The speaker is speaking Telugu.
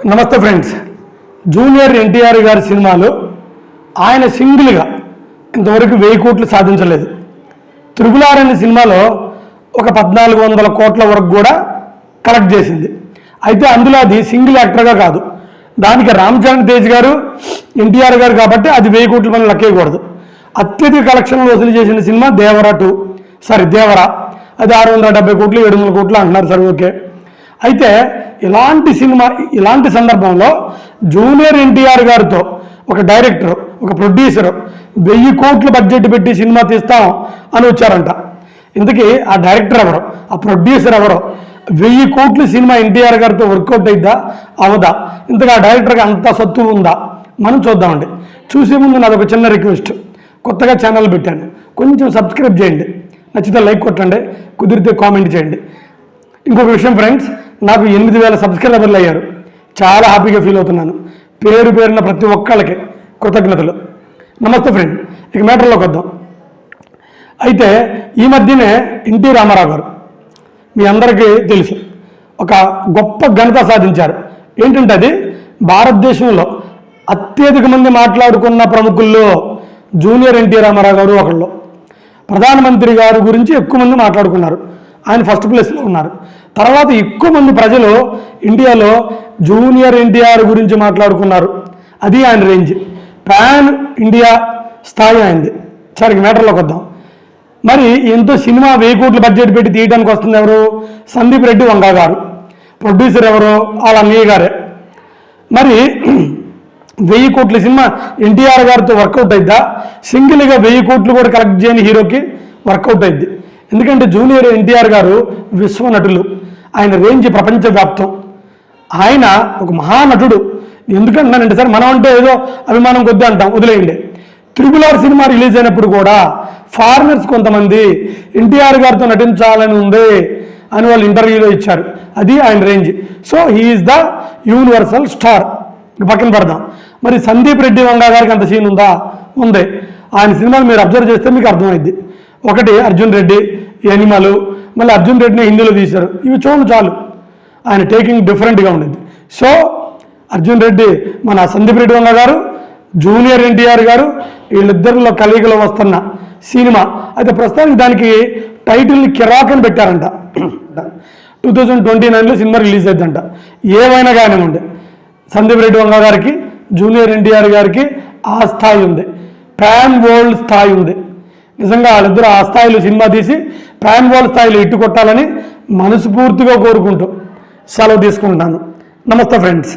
నమస్తే ఫ్రెండ్స్. జూనియర్ ఎన్టీఆర్ గారి సినిమాలు ఆయన సింగిల్గా ఇంతవరకు వెయ్యి కోట్లు సాధించలేదు. త్రిపులార్ అనే సినిమాలో ఒక పద్నాలుగు వందల కోట్ల వరకు కూడా కలెక్ట్ చేసింది. అయితే అందులో అది సింగిల్ యాక్టర్గా కాదు. దానికి రామ్ చరణ్ తేజ్ గారు ఎన్టీఆర్ గారు కాబట్టి అది వెయ్యి కోట్ల మనం లెక్కేయకూడదు అత్యధిక కలెక్షన్లు వసూలు చేసిన cinema Devara two sorry Devara. అది ఆరు వందల డెబ్బై కోట్లు ఏడు వందల కోట్లు అంటున్నారు సార్ ఓకే. అయితే ఇలాంటి సినిమా ఇలాంటి సందర్భంలో జూనియర్ ఎన్టీఆర్ గారితో ఒక డైరెక్టర్ ఒక ప్రొడ్యూసర్ వెయ్యి కోట్లు బడ్జెట్ పెట్టి సినిమా తీస్తాం అని వచ్చారంట. ఇంతకీ ఆ డైరెక్టర్ ఎవరు? ఆ ప్రొడ్యూసర్ ఎవరు? వెయ్యి కోట్లు సినిమా ఎన్టీఆర్ గారితో వర్కౌట్ అయిద్దా? అవదా? ఇంతగా ఆ డైరెక్టర్కి అంత సత్తు ఉందా? మనం చూద్దామండి. చూసే ముందు నాది ఒక చిన్న రిక్వెస్ట్. కొత్తగా ఛానల్ పెట్టాను. కొంచెం సబ్స్క్రైబ్ చేయండి. నచ్చితే లైక్ కొట్టండి. కుదిరితే కామెంట్ చేయండి. ఇంకొక విషయం ఫ్రెండ్స్ నాకు ఎనిమిది వేల సబ్స్క్రైబర్లు అయ్యారు. చాలా హ్యాపీగా ఫీల్ అవుతున్నాను. పేరు పేరున ప్రతి ఒక్కళ్ళకి కృతజ్ఞతలు. నమస్తే ఫ్రెండ్ ఇక మ్యాటర్లోకి వద్దాం. అయితే ఈ మధ్యనే ఎన్టీ రామారావు గారు మీ అందరికీ తెలుసు ఒక గొప్ప ఘనత సాధించారు. ఏంటంటే అది? భారతదేశంలో అత్యధిక మంది మాట్లాడుకున్న ప్రముఖుల్లో జూనియర్ ఎన్టీ రామారావు గారు ఒకళ్ళు. ప్రధానమంత్రి గారి గురించి ఎక్కువ మంది మాట్లాడుకున్నారు. ఆయన ఫస్ట్ ప్లేస్లో ఉన్నారు. తర్వాత ఎక్కువ మంది ప్రజలు ఇండియాలో జూనియర్ ఎన్టీఆర్ గురించి మాట్లాడుకున్నారు. అది ఆయన రేంజ్ పాన్ ఇండియా స్థాయి అయింది సరే మ్యాటర్లోకి వద్దాం. మరి ఎంతో సినిమా వెయ్యి కోట్ల బడ్జెట్ పెట్టి తీయడానికి వస్తుంది ఎవరు? సందీప్ రెడ్డి వంగా గారు. ప్రొడ్యూసర్ ఎవరు? వాళ్ళ అన్నయ్య గారే. మరి వెయ్యి కోట్ల సినిమా ఎన్టీఆర్ గారితో వర్కౌట్ అయిద్దా? సింగిల్గా వెయ్యి కోట్లు కూడా కలెక్ట్ చేయని హీరోకి వర్కౌట్ అయింది ఎందుకంటే జూనియర్ ఎన్టీఆర్ గారు విశ్వ నటులు. ఆయన రేంజ్ ప్రపంచవ్యాప్తం. ఆయన ఒక మహానటుడు. ఎందుకంటున్నానంటే సార్ మనం అంటే ఏదో అభిమానం కొద్ది అంటాం వదిలేయండి. త్రిపుల్ ఆర్ సినిమా రిలీజ్ అయినప్పుడు కూడా ఫారినర్స్ కొంతమంది ఎన్టీఆర్ గారితో నటించాలని ఉంది అని వాళ్ళు ఇంటర్వ్యూలో ఇచ్చారు. అది ఆయన range. So he is the universal star పక్కన పడదాం. మరి సందీప్ రెడ్డి వంగా గారికి అంత సీన్ ఉందా? ఉంది. ఆయన సినిమాలు మీరు అబ్జర్వ్ చేస్తే మీకు అర్థమైద్ది. ఒకటి అర్జున్ రెడ్డి ఎనిమలు మళ్ళీ అర్జున్ రెడ్డిని హిందీలో తీశారు. ఇవి చూడండి చాలు. ఆయన టేకింగ్ డిఫరెంట్గా ఉండింది. సో అర్జున్ రెడ్డి మన సందీప్ రెడ్డి వంగ గారు జూనియర్ ఎన్టీఆర్ గారు వీళ్ళిద్దరిలో కలయికలో వస్తున్న సినిమా. అయితే ప్రస్తుతానికి దానికి టైటిల్ని కిరాక్ అని పెట్టారంట. టూ థౌజండ్ ట్వంటీ నైన్లో సినిమా రిలీజ్ అవుతుందంట ఏమైనా కానివ్వండి సందీప్ రెడ్డి వంగ గారికి జూనియర్ ఎన్టీఆర్ గారికి ఆ స్థాయి ఉంది. ప్యాన్ వరల్డ్ స్థాయి ఉంది. నిజంగా వాళ్ళిద్దరూ ఆ స్థాయిలో సినిమా తీసి ప్యాన్ వరల్డ్ స్థాయిలో ఇట్టు కొట్టాలని మనస్ఫూర్తిగా కోరుకుంటూ సెలవు తీసుకుంటున్నాను. నమస్తే ఫ్రెండ్స్.